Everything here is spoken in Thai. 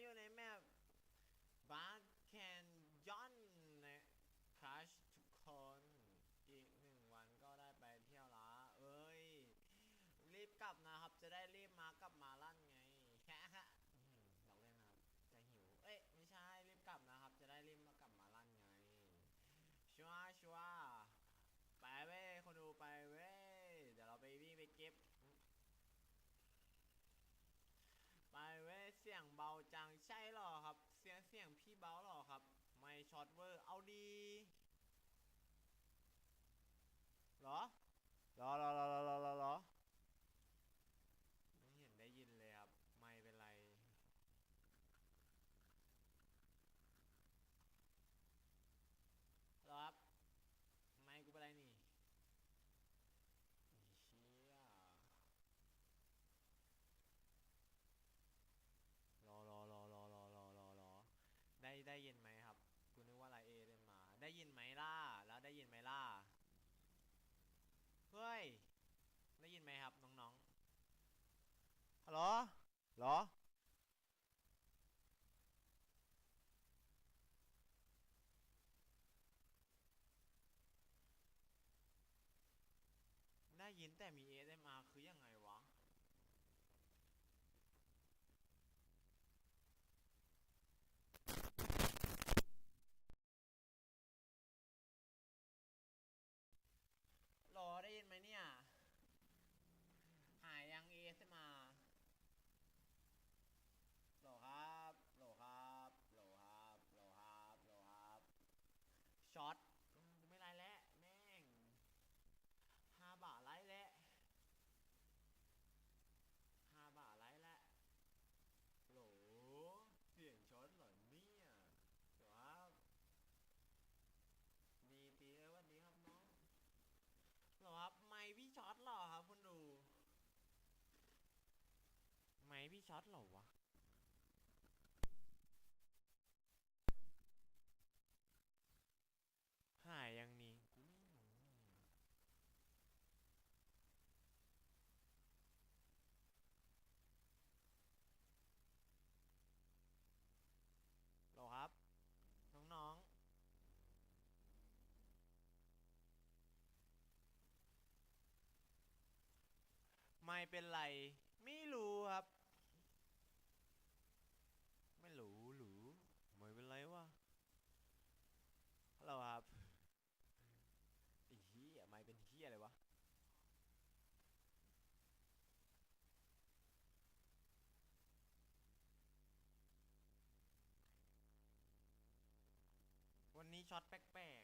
อยู่ในแมปบัสแคนยอนนะครัชทุกคนอีกหนึ่งวันก็ได้ไปเที่ยวละเอ้ย รีบกลับนะครับ จะได้รีบมากลับมาลั่นไงแค่ ใช่หรอครับ เสียงเสียงพี่เบ้าหรอครับ ไม่ช็อตเวอร์ เอาดีหรอ ยินแต่มี ASMR คือยังไงวะ พี่ช็อตเหรอวะหายยังนี่หรอครับ น้องๆไม่เป็นไร ไม่รู้ครับ นี้ช็อตแปลก